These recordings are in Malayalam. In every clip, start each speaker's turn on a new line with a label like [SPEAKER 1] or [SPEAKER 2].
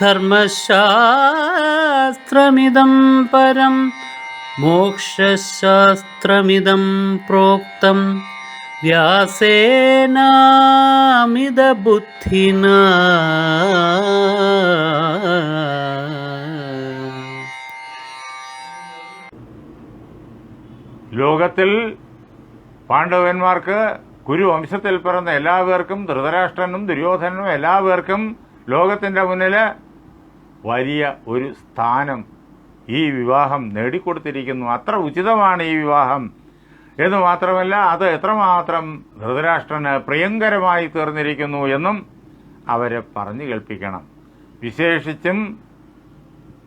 [SPEAKER 1] ധർമ്മശാസ്ത്രമിദം പരം മോക്ഷശാസ്ത്രമിതം പ്രോക്തം. വ്യാസേനാമിതബുദ്ധിന.
[SPEAKER 2] ലോകത്തിൽ പാണ്ഡവന്മാർക്ക് കുരുവംശത്തിൽ പിറന്ന എല്ലാവർക്കും ധൃതരാഷ്ട്രനും ദുര്യോധനനും എല്ലാവർക്കും ലോകത്തിന്റെ മുന്നിൽ വലിയ ഒരു സ്ഥാനം ഈ വിവാഹം നേടിക്കൊടുത്തിരിക്കുന്നു. അത്ര ഉചിതമാണ് ഈ വിവാഹം. എന്ന് മാത്രമല്ല അത് എത്രമാത്രം ധൃതരാഷ്ട്രന് പ്രിയങ്കരമായി തീർന്നിരിക്കുന്നു എന്നും അവരെ പറഞ്ഞു കേൾപ്പിക്കണം. വിശേഷിച്ചും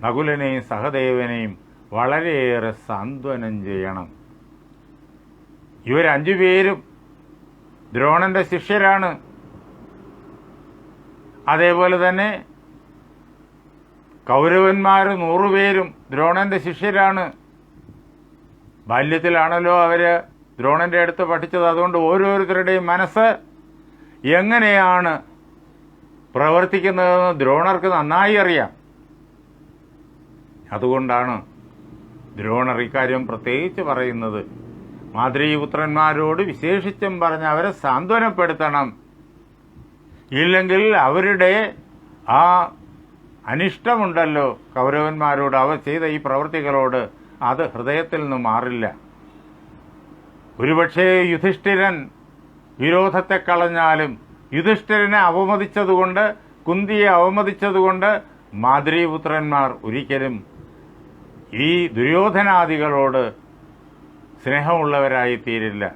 [SPEAKER 2] നകുലനെയും സഹദേവനെയും വളരെയേറെ സാന്ത്വനം ചെയ്യണം. ഇവരഞ്ചു പേരും ദ്രോണന്റെ ശിഷ്യരാണ്. അതേപോലെ തന്നെ കൗരവന്മാർ നൂറുപേരും ദ്രോണന്റെ ശിഷ്യരാണ്. ബാല്യത്തിലാണല്ലോ അവർ ദ്രോണന്റെ അടുത്ത് പഠിച്ചത്. അതുകൊണ്ട് ഓരോരുത്തരുടെയും മനസ്സ് എങ്ങനെയാണ് പ്രവർത്തിക്കുന്നതെന്ന് ദ്രോണർക്ക് നന്നായി അറിയാം. അതുകൊണ്ടാണ് ദ്രോണർ ഇക്കാര്യം പ്രത്യേകിച്ച് പറയുന്നത്. മാതൃപുത്രന്മാരോട് വിശേഷിച്ചും പറഞ്ഞ് അവരെ സാന്ത്വനപ്പെടുത്തണം. ഇല്ലെങ്കിൽ അവരുടെ ആ അനിഷ്ടമുണ്ടല്ലോ കൗരവന്മാരോട്. അവർ ചെയ്ത ഈ പ്രവൃത്തികളോട് അത് ഹൃദയത്തിൽ നിന്ന് മാറില്ല. ഒരുപക്ഷേ യുധിഷ്ഠിരൻ വിരോധത്തെ കളഞ്ഞാലും യുധിഷ്ഠിരനെ അവമതിച്ചതുകൊണ്ട് കുന്തിയെ അവമതിച്ചതുകൊണ്ട് മാതൃപുത്രന്മാർ ഒരിക്കലും ഈ ദുര്യോധനാദികളോട് സ്നേഹമുള്ളവരായി തീരില്ല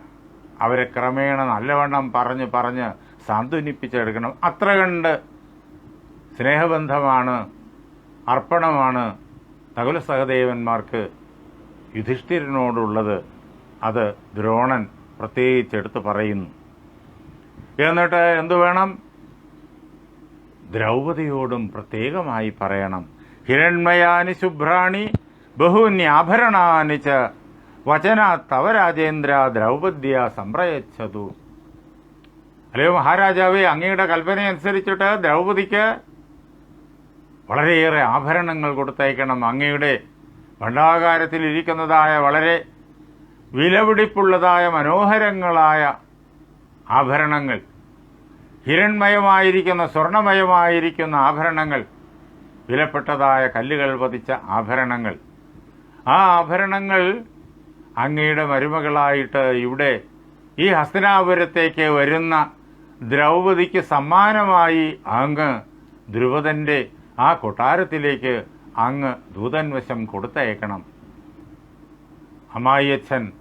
[SPEAKER 2] അവരെ ക്രമേണ നല്ലവണ്ണം പറഞ്ഞ് പറഞ്ഞ് സാന്ത്വനിപ്പിച്ചെടുക്കണം. അത്ര കണ്ട് സ്നേഹബന്ധമാണ് അർപ്പണമാണ് നകുല സഹദേവന്മാർക്ക് യുധിഷ്ഠിരനോടുള്ളത്. അത് ദ്രോണൻ പ്രത്യേകിച്ച് എടുത്തു പറയുന്നു. എന്നിട്ട് എന്തു വേണം? ദ്രൗപതിയോടും പ്രത്യേകമായി പറയണം. ഹിരൺമയാനി ശുഭ്രാണി ബഹുന്യാഭരണാനി ച വചന തവ രാജേന്ദ്ര ദ്രൗപദ്യ സംപ്രയച്ചതു. അല്ലയോ മഹാരാജാവേ അങ്ങയുടെ കൽപ്പനയനുസരിച്ചിട്ട് ദ്രൗപദിക്ക് വളരെയേറെ ആഭരണങ്ങൾ കൊടുത്തയക്കണം. അങ്ങയുടെ ഭണ്ഡാകാരത്തിൽ ഇരിക്കുന്നതായ വളരെ വിലപിടിപ്പുള്ളതായ മനോഹരങ്ങളായ ആഭരണങ്ങൾ ഹിരൺമയമായിരിക്കുന്ന സ്വർണമയമായിരിക്കുന്ന ആഭരണങ്ങൾ വിലപ്പെട്ടതായ കല്ലുകൾ പതിച്ച ആഭരണങ്ങൾ. ആ ആഭരണങ്ങൾ അങ്ങയുടെ മരുമകളായിട്ട് ഇവിടെ ഈ ഹസ്തനാപുരത്തേക്ക് വരുന്ന ദ്രൗപദിക്ക് സമ്മാനമായി അങ്ങ് ധ്രുവതന്റെ ആ കൊട്ടാരത്തിലേക്ക് അങ്ങ് ദൂതൻവശം കൊടുത്തയക്കണം. അമ്മായിയച്ഛൻ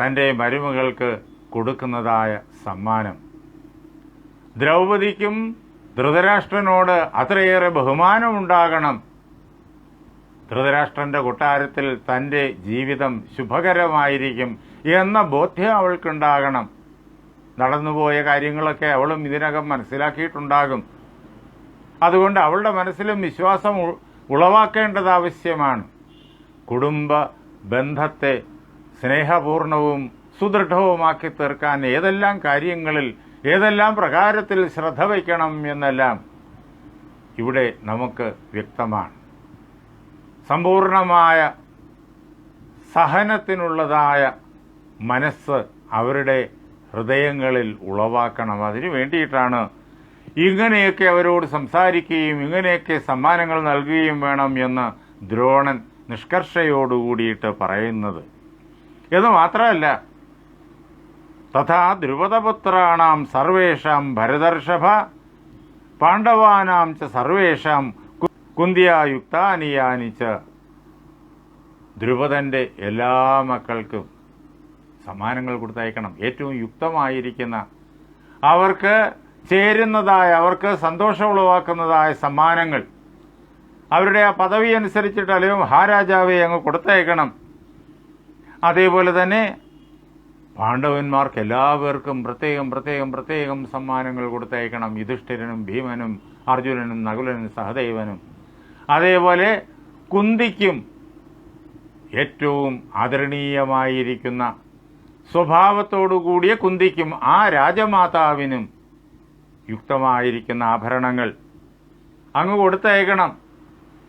[SPEAKER 2] തന്റെ മരുമകൾക്ക് കൊടുക്കുന്നതായ സമ്മാനം. ദ്രൗപദിക്കും ധൃതരാഷ്ട്രനോട് അത്രയേറെ ബഹുമാനമുണ്ടാകണം. ധൃതരാഷ്ട്രന്റെ കൊട്ടാരത്തിൽ തന്റെ ജീവിതം ശുഭകരമായിരിക്കും എന്ന ബോധ്യം അവൾക്കുണ്ടാകണം. നടന്നുപോയ കാര്യങ്ങളൊക്കെ അവളും ഇതിനകം മനസ്സിലാക്കിയിട്ടുണ്ടാകും. അതുകൊണ്ട് അവളുടെ മനസ്സിലും വിശ്വാസം ഉളവാക്കേണ്ടത് ആവശ്യമാണ്. കുടുംബ ബന്ധത്തെ സ്നേഹപൂർണവും സുദൃഢവുമാക്കി തീർക്കാൻ ഏതെല്ലാം കാര്യങ്ങളിൽ ഏതെല്ലാം പ്രകാരത്തിൽ ശ്രദ്ധ വയ്ക്കണം എന്നെല്ലാം ഇവിടെ നമുക്ക് വ്യക്തമാണ്. സമ്പൂർണമായ സഹനത്തിനുള്ളതായ മനസ്സ് അവരുടെ ഹൃദയങ്ങളിൽ ഉളവാക്കണം. അതിനു വേണ്ടിയിട്ടാണ് ഇങ്ങനെയൊക്കെ അവരോട് സംസാരിക്കുകയും ഇങ്ങനെയൊക്കെ സമ്മാനങ്ങൾ നൽകുകയും വേണം എന്ന് ദ്രോണൻ നിഷ്കർഷയോടുകൂടിയിട്ട് പറയുന്നത്. എന്ന് മാത്രമല്ല തഥാ ധ്രുപദപുത്രാണാം സർവേഷാം ഭരതർഷഭ പാണ്ഡവാനാം ച സർവേഷാം കുന്തിയായുക്താനിയാനി ച എല്ലാ മക്കൾക്കും സമ്മാനങ്ങൾ കൊടുത്തയക്കണം. ഏറ്റവും യുക്തമായിരിക്കുന്ന അവർക്ക് ചേരുന്നതായ അവർക്ക് സന്തോഷം ഉളവാക്കുന്നതായ സമ്മാനങ്ങൾ. അവരുടെ ആ പദവി അനുസരിച്ചിട്ട് അല്ലെങ്കിൽ മഹാരാജാവെ അങ്ങ് കൊടുത്തയക്കണം. അതേപോലെ തന്നെ പാണ്ഡവന്മാർക്ക് എല്ലാവർക്കും പ്രത്യേകം പ്രത്യേകം പ്രത്യേകം സമ്മാനങ്ങൾ കൊടുത്തയക്കണം. യുധിഷ്ഠിരനും ഭീമനും അർജുനനും നകുലനും സഹദേവനും. അതേപോലെ കുന്തിക്കും ഏറ്റവും ആദരണീയമായിരിക്കുന്ന സ്വഭാവത്തോടു കൂടിയ കുന്തിക്കും ആ രാജമാതാവിനും യുക്തമായിരിക്കുന്ന ആഭരണങ്ങൾ. അങ്ങ് കൊടുത്തയക്കണം.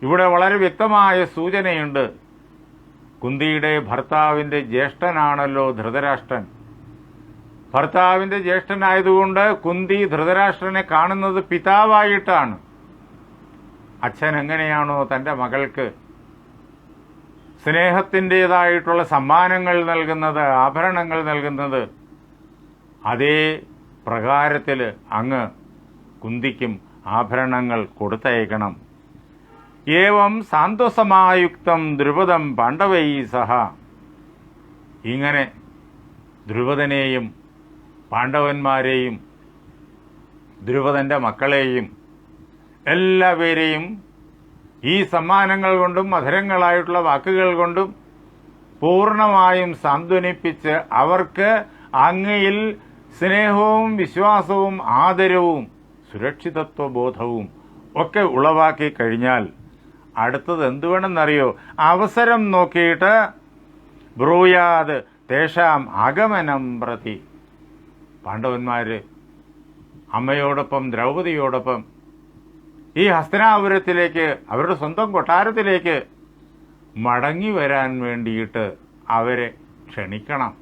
[SPEAKER 2] ഇവിടെ വളരെ വ്യക്തമായ സൂചനയുണ്ട്. കുന്തിയുടെ ഭർത്താവിന്റെ ജ്യേഷ്ഠനാണല്ലോ ധൃതരാഷ്ട്രൻ. ഭർത്താവിന്റെ ജ്യേഷ്ഠനായതുകൊണ്ട് കുന്തി ധൃതരാഷ്ട്രനെ കാണുന്നത് പിതാവായിട്ടാണ്. അച്ഛൻ എങ്ങനെയാണോ തന്റെ മകൾക്ക് സ്നേഹത്തിന്റെതായിട്ടുള്ള സമ്മാനങ്ങൾ നൽകുന്നത് ആഭരണങ്ങൾ നൽകുന്നത് അതേ പ്രകാരത്തിൽ അങ്ങ് കുന്തിക്കും ആഭരണങ്ങൾ കൊടുത്തയക്കണം. ഏവം സാന്ത്വസമായുക്തം ദ്രുപദം പാണ്ഡവൈ സഹ. ഇങ്ങനെ ദ്രുപദനെയും പാണ്ഡവന്മാരെയും ദ്രുപദന്റെ മക്കളെയും എല്ലാവരെയും ഈ സമ്മാനങ്ങൾ കൊണ്ടും മധുരങ്ങളായിട്ടുള്ള വാക്കുകൾ കൊണ്ടും പൂർണമായും സാന്ത്വനിപ്പിച്ച് അവർക്ക് അങ്ങയിൽ സ്നേഹവും വിശ്വാസവും ആദരവും സുരക്ഷിതത്വ ബോധവും ഒക്കെ ഉളവാക്കി കഴിഞ്ഞാൽ അടുത്തത് എന്തു വേണമെന്നറിയോ അവസരം നോക്കിയിട്ട് ബ്രൂയാത് തേഷാം ആഗമനം പ്രതി. പാണ്ഡവന്മാര് അമ്മയോടൊപ്പം ദ്രൗപതിയോടൊപ്പം ഈ ഹസ്തനാപുരത്തിലേക്ക് അവരുടെ സ്വന്തം കൊട്ടാരത്തിലേക്ക് മടങ്ങി വരാൻ വേണ്ടിയിട്ട് അവരെ ക്ഷണിക്കണം.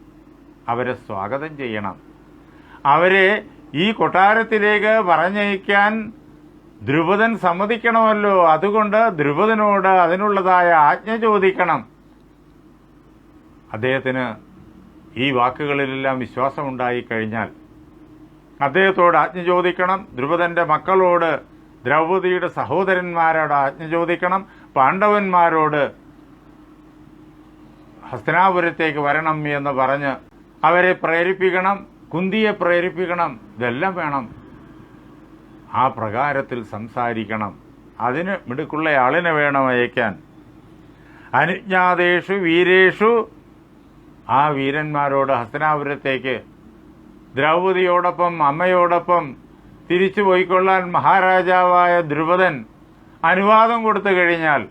[SPEAKER 2] അവരെ സ്വാഗതം ചെയ്യണം. അവരെ ഈ കൊട്ടാരത്തിലേക്ക് പറഞ്ഞയക്കാൻ ദ്രുപദൻ സമ്മതിക്കണമല്ലോ. അതുകൊണ്ട് ദ്രുപദനോട് അതിനുള്ളതായ ആജ്ഞ ചോദിക്കണം. അദ്ദേഹത്തിന് ഈ വാക്കുകളിലെല്ലാം വിശ്വാസമുണ്ടായി കഴിഞ്ഞാൽ അദ്ദേഹത്തോട് ആജ്ഞ ചോദിക്കണം. ധ്രുപദന്റെ മക്കളോട് ദ്രൗപദിയുടെ സഹോദരന്മാരോട് ആജ്ഞ ചോദിക്കണം. പാണ്ഡവന്മാരോട് ഹസ്തനാപുരത്തേക്ക് വരണം എന്ന് പറഞ്ഞ് അവരെ പ്രേരിപ്പിക്കണം. കുന്തിയെ പ്രേരിപ്പിക്കണം ഇതെല്ലാം വേണം. ആ പ്രകാരത്തിൽ സംസാരിക്കണം. അതിന് മിടുക്കുള്ള ആളിനെ വേണം അയക്കാൻ. അനുജ്ഞാതേഷു വീരേഷു. ആ വീരന്മാരോട് ഹസ്തനാപുരത്തേക്ക് ദ്രൗപതിയോടൊപ്പം അമ്മയോടൊപ്പം തിരിച്ചു പോയിക്കൊള്ളാൻ മഹാരാജാവായ ദ്രുപദൻ അനുവാദം കൊടുത്തു കഴിഞ്ഞാൽ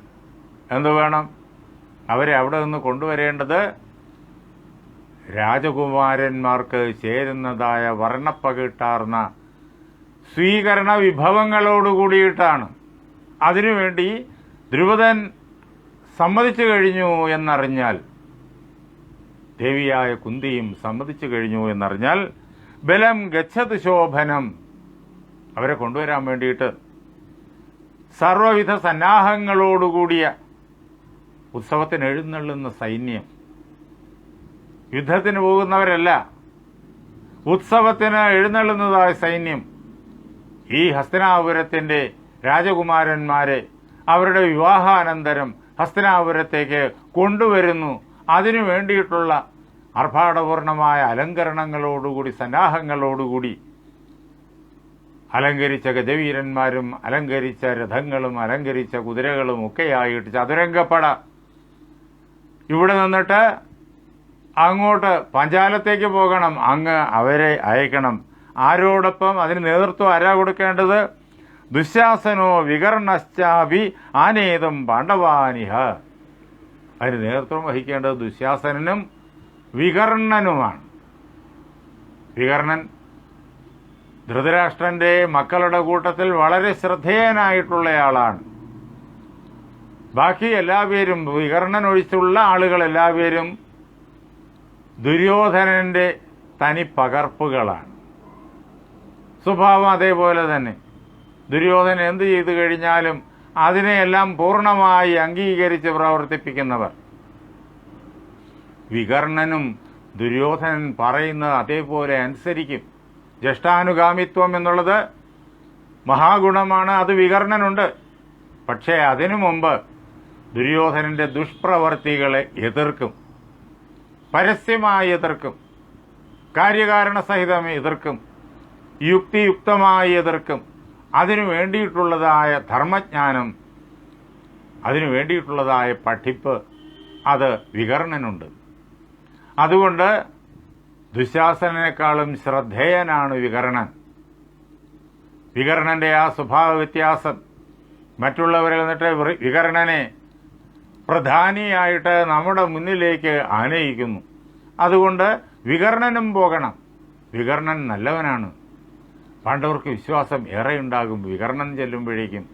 [SPEAKER 2] എന്തു വേണം? അവരെ അവിടെ നിന്ന് കൊണ്ടുവരേണ്ടത് രാജകുമാരന്മാർക്ക് ചേരുന്നതായ വർണപ്പകിട്ടാർന്ന സ്വീകരണ വിഭവങ്ങളോട് കൂടിയിട്ടാണ് അതിനുവേണ്ടി ദ്രുപദൻ സമ്മതിച്ചു കഴിഞ്ഞു എന്നറിഞ്ഞാൽ ദേവിയായ കുന്തിയും സമ്മതിച്ചു കഴിഞ്ഞു എന്നറിഞ്ഞാൽ ബലം ഗച്ഛത് ശോഭനം അവരെ കൊണ്ടുവരാൻ വേണ്ടിയിട്ട് സർവവിധ സന്നാഹങ്ങളോടുകൂടിയ ഉത്സവത്തിന് എഴുന്നള്ളുന്ന സൈന്യം യുദ്ധത്തിന് പോകുന്നവരല്ല. ഉത്സവത്തിന് എഴുന്നള്ളുന്നതായ സൈന്യം. ഈ ഹസ്തനാപുരത്തിന്റെ രാജകുമാരന്മാരെ അവരുടെ വിവാഹാനന്തരം ഹസ്തനാപുരത്തേക്ക് കൊണ്ടുവരുന്നു. അതിനു വേണ്ടിയിട്ടുള്ള അർഭാടപൂർണമായ അലങ്കരണങ്ങളോടുകൂടി സന്നാഹങ്ങളോടുകൂടി അലങ്കരിച്ച ഗജവീരന്മാരും അലങ്കരിച്ച രഥങ്ങളും അലങ്കരിച്ച കുതിരകളും ഒക്കെയായിട്ട് ചതുരംഗപ്പട. ഇവിടെ നിന്നിട്ട് അങ്ങോട്ട് പഞ്ചാലത്തേക്ക് പോകണം. അങ്ങ് അവരെ അയക്കണം. ആരോടൊപ്പം അതിന് നേതൃത്വം ആരാ കൊടുക്കേണ്ടത്? ദുശാസനോ വികർണശ്ചാവി ആനേതും പാണ്ഡവാനിഹ. അതിന് നേതൃത്വം വഹിക്കേണ്ടത് ദുശാസനനും വികർണനുമാണ്. വികർണൻ ധൃതരാഷ്ട്രന്റെ മക്കളുടെ കൂട്ടത്തിൽ വളരെ ശ്രദ്ധേയനായിട്ടുള്ളയാളാണ്. ബാക്കി എല്ലാവരും വികർണൻ ഒഴിച്ചുള്ള ആളുകൾ എല്ലാവരും ദുര്യോധനന്റെ തനി പകർപ്പുകളാണ് സ്വഭാവം അതേപോലെ തന്നെ. ദുര്യോധനൻ എന്ത് ചെയ്തു കഴിഞ്ഞാലും അതിനെയെല്ലാം പൂർണമായി അംഗീകരിച്ച് പ്രവർത്തിപ്പിക്കുന്നവർ. വികർണനും ദുര്യോധനൻ പറയുന്നത് അതേപോലെ അനുസരിക്കും. ജ്യേഷ്ഠാനുഗാമിത്വം എന്നുള്ളത് മഹാഗുണമാണ് അത് വികർണനുണ്ട്. പക്ഷേ അതിനു മുമ്പ് ദുര്യോധനന്റെ ദുഷ്പ്രവർത്തികളെ എതിർക്കും. പരസ്യമായി എതിർക്കും കാര്യകാരണ സഹിതം എതിർക്കും യുക്തിയുക്തമായി എതിർക്കും അതിനു വേണ്ടിയിട്ടുള്ളതായ ധർമ്മജ്ഞാനം അതിനു വേണ്ടിയിട്ടുള്ളതായ പഠിപ്പ് അത് വികർണനുണ്ട്. അതുകൊണ്ട് ദുശാസനേക്കാളും ശ്രദ്ധേയനാണ് വികർണൻ. വികർണന്റെ ആ സ്വഭാവ വ്യത്യാസം മറ്റുള്ളവരിൽ നിന്നിട്ട് വികരണനെ പ്രധാനിയായിട്ട് നമ്മുടെ മുന്നിലേക്ക് ആനയിക്കുന്നു. അതുകൊണ്ട് വികർണനും പോകണം. വികർണൻ നല്ലവനാണ്. പാണ്ഡവർക്ക് വിശ്വാസം ഏറെ ഉണ്ടാകും വികർണൻ ചെല്ലുമ്പോഴേക്കും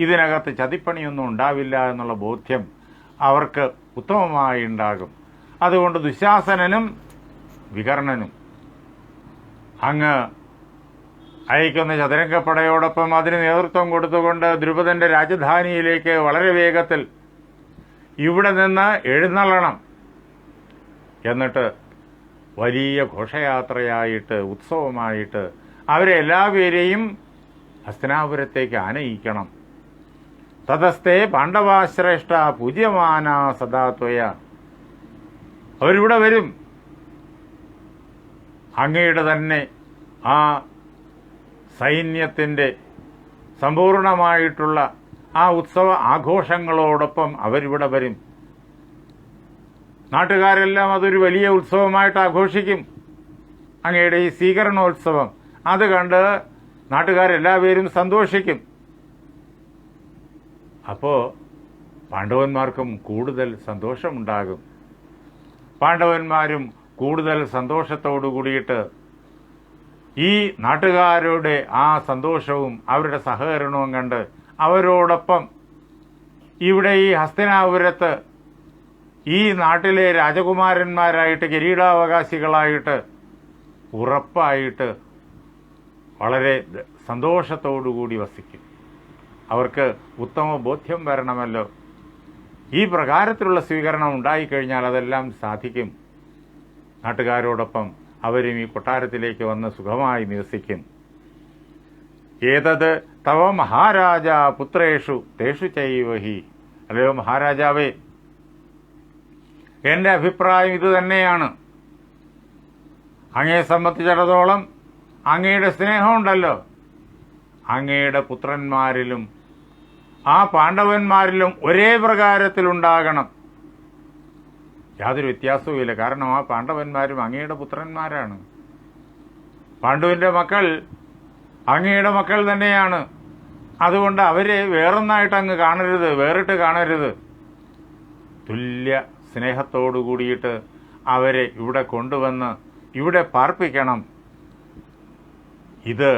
[SPEAKER 2] ഇതിനകത്ത് ചതിപ്പണിയൊന്നും ഉണ്ടാവില്ല എന്നുള്ള ബോധ്യം അവർക്ക് ഉത്തമമായി ഉണ്ടാകും. അതുകൊണ്ട് ദുശാസനനും വികർണനും. അങ്ങ് അയക്കുന്ന ചതുരംഗപ്പടയോടൊപ്പം അതിന് നേതൃത്വം കൊടുത്തുകൊണ്ട് ദ്രുപദന്റെ രാജധാനിയിലേക്ക് വളരെ വേഗത്തിൽ ഇവിടെ നിന്ന് എഴുന്നള്ളണം. എന്നിട്ട് വലിയ ഘോഷയാത്രയായിട്ട് ഉത്സവമായിട്ട് അവരെല്ലാവരെയും ഹസ്തനാപുരത്തേക്ക് ആനയിക്കണം. തതസ്തേ പാണ്ഡവാശ്രേഷ്ഠ പൂജ്യമാന സദാത്വയ. അവരിവിടെ വരും. അങ്ങയുടെ തന്നെ ആ സൈന്യത്തിന്റെ സമ്പൂർണമായിട്ടുള്ള ആ ഉത്സവ ആഘോഷങ്ങളോടൊപ്പം അവരിവിടെ വരും. നാട്ടുകാരെല്ലാം അതൊരു വലിയ ഉത്സവമായിട്ട് ആഘോഷിക്കും. അങ്ങയുടെ ഈ സ്വീകരണോത്സവം അത് കണ്ട് നാട്ടുകാരെല്ലാവരും സന്തോഷിക്കും. അപ്പോൾ പാണ്ഡവന്മാർക്കും കൂടുതൽ സന്തോഷമുണ്ടാകും. പാണ്ഡവന്മാരും കൂടുതൽ സന്തോഷത്തോടു കൂടിയിട്ട് ഈ നാട്ടുകാരുടെ ആ സന്തോഷവും അവരുടെ സഹകരണവും കണ്ട് അവരോടൊപ്പം ഇവിടെ ഈ ഹസ്തനാപുരത്ത് ഈ നാട്ടിലെ രാജകുമാരന്മാരായിട്ട് കിരീടാവകാശികളായിട്ട് ഉറപ്പായിട്ട് വളരെ സന്തോഷത്തോടുകൂടി വസിക്കും. അവർക്ക് ഉത്തമ ബോധ്യം വരണമല്ലോ. ഈ പ്രകാരത്തിലുള്ള സ്വീകരണം ഉണ്ടായിക്കഴിഞ്ഞാൽ അതെല്ലാം സാധിക്കും. നാട്ടുകാരോടൊപ്പം അവരും ഈ കൊട്ടാരത്തിലേക്ക് വന്ന് സുഖമായി നിവസിക്കും. ഏതത് തവ മഹാരാജ പുത്രേഷു തേഷു ചൈവഹി അല്ലയോ മഹാരാജാവേ. എന്റെ അഭിപ്രായം ഇത് തന്നെയാണ്. അങ്ങയെ സംബന്ധിച്ചിടത്തോളം അങ്ങയുടെ സ്നേഹമുണ്ടല്ലോ. അങ്ങയുടെ പുത്രന്മാരിലും ആ പാണ്ഡവന്മാരിലും ഒരേ പ്രകാരത്തിലുണ്ടാകണം. യാതൊരു വ്യത്യാസവുമില്ല. കാരണം ആ പാണ്ഡവന്മാരും അങ്ങയുടെ പുത്രന്മാരാണ്. പാണ്ഡുവിന്റെ മക്കൾ അങ്ങയുടെ മക്കൾ തന്നെയാണ്. അതുകൊണ്ട് അവരെ വേറൊന്നായിട്ട് അങ്ങ് കാണരുത് വേറിട്ട് കാണരുത്. തുല്യ സ്നേഹത്തോടു കൂടിയിട്ട് അവരെ ഇവിടെ കൊണ്ടുവന്ന് ഇവിടെ പാർപ്പിക്കണം. ഇത്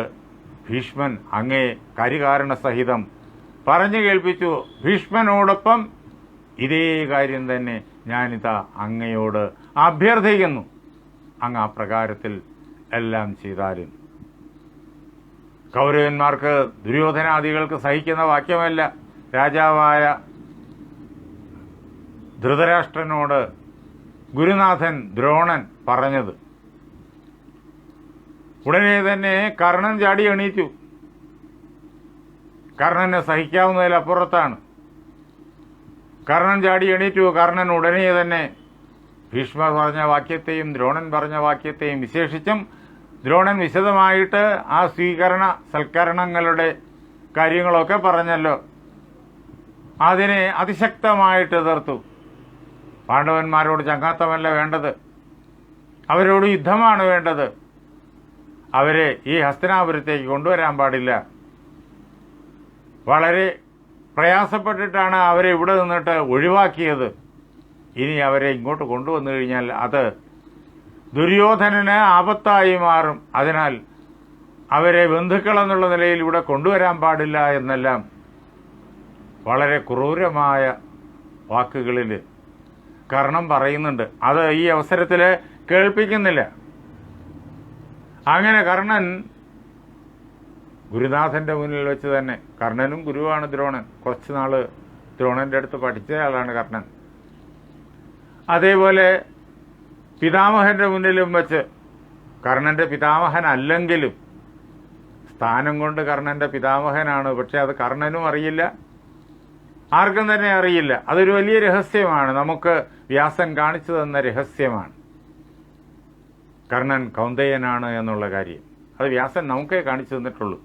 [SPEAKER 2] ഭീഷ്മൻ അങ്ങേ കരികാരണ സഹിതം പറഞ്ഞു കേൾപ്പിച്ചു. ഭീഷ്മനോടൊപ്പം ഇതേ കാര്യം തന്നെ ഞാനിതാ അങ്ങയോട് അഭ്യർത്ഥിക്കുന്നു. അങ്ങ് ആ പ്രകാരത്തിൽ എല്ലാം ചെയ്താലും കൗരവന്മാർക്ക് ദുര്യോധനാദികൾക്ക് സഹിക്കുന്ന വാക്യമല്ല. രാജാവായ ധൃതരാഷ്ട്രനോട് ഗുരുനാഥൻ ദ്രോണൻ പറഞ്ഞത്. ഉടനെ തന്നെ കർണൻ ചാടി എണീറ്റു. കർണനെ സഹിക്കാവുന്നതിലപ്പുറത്താണ് കർണൻ ചാടി എണീറ്റു. കർണൻ ഉടനെ തന്നെ ഭീഷ്മർ പറഞ്ഞ വാക്യത്തെയും ദ്രോണൻ പറഞ്ഞ വാക്യത്തെയും വിശേഷിച്ചും ദ്രോണൻ വിശദമായിട്ട് ആ സ്വീകരണ സൽക്കരണങ്ങളുടെ കാര്യങ്ങളൊക്കെ പറഞ്ഞല്ലോ. അതിനെ അതിശക്തമായിട്ട് എതിർത്തു. പാണ്ഡവന്മാരോട് ചങ്ങാത്തമല്ല വേണ്ടത്. അവരോട് യുദ്ധമാണ് വേണ്ടത്. അവരെ ഈ ഹസ്തനാപുരത്തേക്ക് കൊണ്ടുവരാൻ പാടില്ല. വളരെ പ്രയാസപ്പെട്ടിട്ടാണ് അവരെ ഇവിടെ നിന്നിട്ട് ഒഴിവാക്കിയത്. ഇനി അവരെ ഇങ്ങോട്ട് കൊണ്ടുവന്നു കഴിഞ്ഞാൽ അത് ദുര്യോധനന് ആപത്തായി മാറും. അതിനാൽ അവരെ ബന്ധുക്കൾ എന്നുള്ള നിലയിൽ ഇവിടെ കൊണ്ടുവരാൻ പാടില്ല എന്നെല്ലാം വളരെ ക്രൂരമായ വാക്കുകളിൽ കർണം പറയുന്നുണ്ട്. അത് ഈ അവസരത്തിൽ കേൾപ്പിക്കുന്നില്ല. അങ്ങനെ കർണൻ ഗുരുനാഥന്റെ മുന്നിൽ വെച്ച് തന്നെ കർണനും ഗുരുവാണ് ദ്രോണൻ. കുറച്ച് നാൾ ദ്രോണന്റെ അടുത്ത് പഠിച്ചയാളാണ് കർണൻ. അതേപോലെ പിതാമഹന്റെ മുന്നിലും വെച്ച് കർണന്റെ പിതാമഹൻ അല്ലെങ്കിലും സ്ഥാനം കൊണ്ട് കർണന്റെ പിതാമഹനാണ്. പക്ഷെ അത് കർണനും അറിയില്ല. ആർക്കും തന്നെ അറിയില്ല. അതൊരു വലിയ രഹസ്യമാണ്. നമുക്ക് വ്യാസൻ കാണിച്ചു തന്ന രഹസ്യമാണ്. കർണൻ കൗന്ദയനാണ് എന്നുള്ള കാര്യം. അത് വ്യാസൻ നമുക്കേ കാണിച്ചു തന്നിട്ടുള്ളൂ.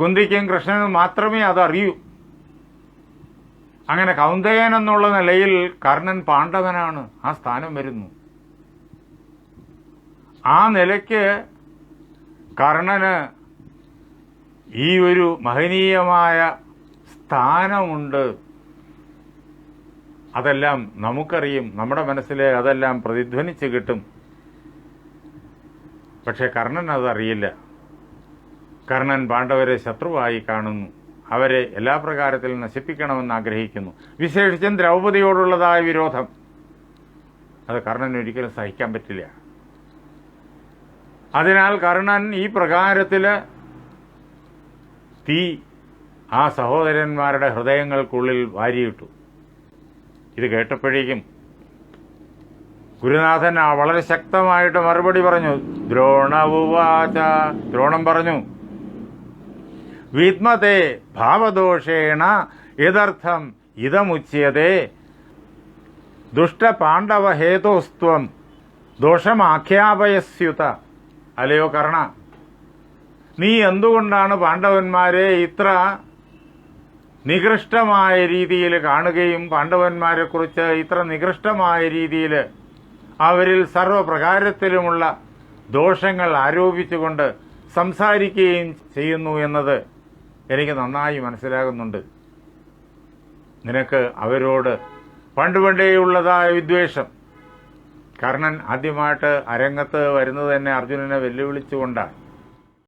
[SPEAKER 2] കുന്തിക്കും കൃഷ്ണനും മാത്രമേ അത് അറിയൂ അങ്ങനെ കൗന്ദയൻ എന്നുള്ള നിലയിൽ കർണൻ പാണ്ഡവനാണ്. ആ സ്ഥാനം വരുന്നു. ആ നിലയ്ക്ക് കർണന് ഈ ഒരു മഹനീയമായ സ്ഥാനമുണ്ട്. അതെല്ലാം നമുക്കറിയും. നമ്മുടെ മനസ്സിലെ അതെല്ലാം പ്രതിധ്വനിച്ച് കിട്ടും. പക്ഷെ കർണൻ അതറിയില്ല. കർണൻ പാണ്ഡവരെ ശത്രുവായി കാണുന്നു. അവരെ എല്ലാ പ്രകാരത്തിലും നശിപ്പിക്കണമെന്ന് ആഗ്രഹിക്കുന്നു. വിശേഷിച്ചും ദ്രൗപതിയോടുള്ളതായ വിരോധം. അത് കർണൻ ഒരിക്കലും സഹിക്കാൻ പറ്റില്ല. അതിനാൽ കർണൻ ഈ പ്രകാരത്തിൽ തീ ആ സഹോദരന്മാരുടെ ഹൃദയങ്ങൾക്കുള്ളിൽ വാരിയിട്ടു. ഇത് കേട്ടപ്പോഴേക്കും ഗുരുനാഥൻ വളരെ ശക്തമായിട്ട് മറുപടി പറഞ്ഞു ദ്രോണവുവാച ദ്രോണം പറഞ്ഞു വിദ്മത്തെ ഭാവദോഷേണ യഥർത്ഥം ഇതമുച്യത്തെ ദുഷ്ടപാണ്ഡവഹേതോസ്ത്വം ദോഷമാഖ്യാപയസ്യുത. അല്ലയോ കർണ? നീ എന്തുകൊണ്ടാണ് പാണ്ഡവന്മാരെ ഇത്ര നികൃഷ്ടമായ രീതിയിൽ കാണുകയും പാണ്ഡവന്മാരെക്കുറിച്ച് ഇത്ര നികൃഷ്ടമായ രീതിയിൽ അവരിൽ സർവപ്രകാരത്തിലുമുള്ള ദോഷങ്ങൾ ആരോപിച്ചുകൊണ്ട് സംസാരിക്കുകയും ചെയ്യുന്നു എന്നത് എനിക്ക് നന്നായി മനസ്സിലാകുന്നുണ്ട്. നിനക്ക് അവരോട് പണ്ട് പണ്ടേയുള്ളതായ വിദ്വേഷം. കർണൻ ആദ്യമായിട്ട് അരങ്ങത്ത് വരുന്നത് തന്നെ അർജുനനെ വെല്ലുവിളിച്ചുകൊണ്ടാണ്.